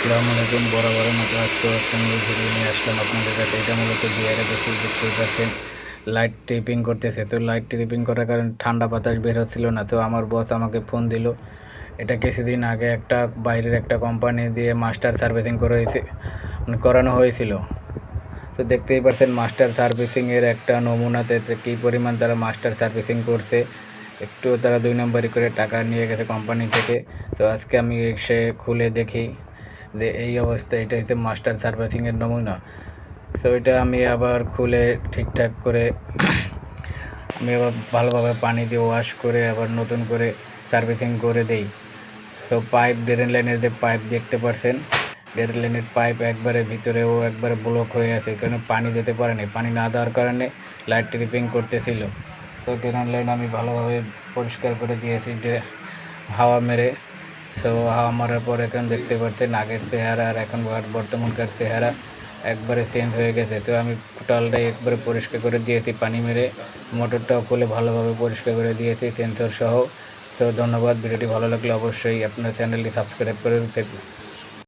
আসসালামু আলাইকুম। বড় মতো আজকে একটা নিউ ভিডিও নিয়ে আসলাম আপনাদের কাছে। এটা মূলত বিয়ারে দেখি দেখতেই পাচ্ছেন লাইট ট্রিপিং করতেছে। তো লাইট ট্রিপিং করার কারণে ঠান্ডা বাতাস বের হচ্ছিল না। তো আমার বস আমাকে ফোন দিল। এটা কিছুদিন আগে একটা বাইরের একটা কোম্পানি দিয়ে মাস্টার সার্ভিসিং করে হয়েছে করানো হয়েছিল। তো দেখতেই পাচ্ছেন মাস্টার সার্ভিসিংয়ের একটা নমুনাতে কী পরিমাণ তারা মাস্টার সার্ভিসিং করছে। একটু তারা দুই নম্বরই করে টাকা নিয়ে গেছে কোম্পানি থেকে। তো আজকে আমি সে খুলে দেখি। যে এই অবস্থা, এটা হচ্ছে মাস্টার সার্ভিসিংয়ের নমুনা। সো এটা আমি আবার খুলে ঠিকঠাক করে আমি আবার ভালোভাবে পানি দিয়ে ওয়াশ করে আবার নতুন করে সার্ভিসিং করে দেই। সো পাইপ ড্রেন লাইনের যে পাইপ দেখতে পারছেন ড্রেন লাইনের পাইপ একবারে ভিতরেও একবারে ব্লক হয়ে আছে কারণ পানি দিতে পারেনি। পানি না দেওয়ার কারণে লাইট ট্রিপিং করতেছিল। তো ড্রেন লাইন আমি ভালোভাবে পরিষ্কার করে দিয়েছি হাওয়া মেরে। সো হাওয়া মারার পর এখন দেখতে পাচ্ছেন আগের চেহারা আর এখন বর্তমানকার চেহারা একবারে চেঞ্জ হয়ে গেছে। তো আমি টোটালটাই একবারে পরিষ্কার করে দিয়েছি, পানি মেরে, মোটরটাও খুলে ভালোভাবে পরিষ্কার করে দিয়েছি সেন্সর সহ। তো ধন্যবাদ, ভিডিওটি ভালো লাগলে অবশ্যই আপনার চ্যানেলটি সাবস্ক্রাইব করে